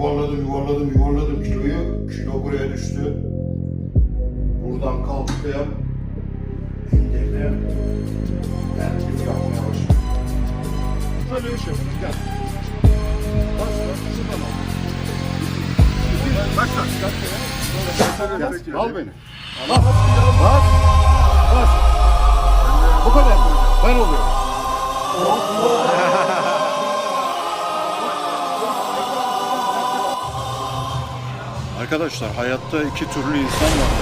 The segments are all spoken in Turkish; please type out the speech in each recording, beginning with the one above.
yuvarladım yuvarladım kiloyu. Kilo buraya düştü. Buradan kalktım. İndirdim. Tertip yapmaya başladım. Şöyle bir şey yapalım. Gel. Bas bas. Şuradan al. Başla. Gel, al beni. Bas. Bas. Bas. Bu kadar? Ben oluyorum. Arkadaşlar hayatta iki türlü insan var.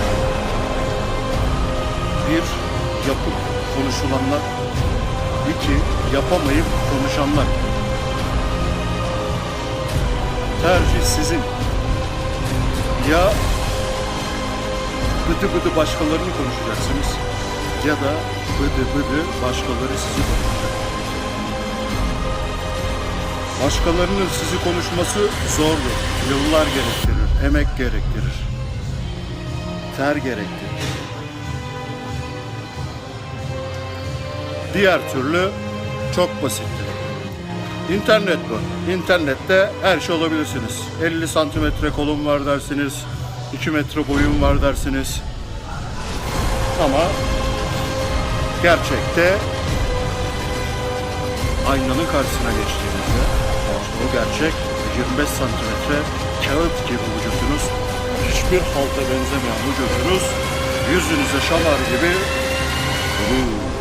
Bir, yapıp konuşulanlar. iki yapamayıp konuşanlar. Tercih sizin. Ya bıdı bıdı başkalarını konuşacaksınız ya da bıdı bıdı başkaları sizi konuşacak. Başkalarının sizi konuşması zordur. Yıllar gerektirir, emek gerektirir, ter gerektirir. Diğer türlü çok basittir. İnternet bu. İnternette her şey olabilirsiniz. 50 santimetre kolum var dersiniz. 2 metre boyum var dersiniz. Ama gerçekte aynanın karşısına geçtiğinizde o gerçek 25 santimetre kağıt gibi vücudunuz. Hiçbir halta benzemeyen vücudunuz. Yüzünüze şalar gibi. Uuu.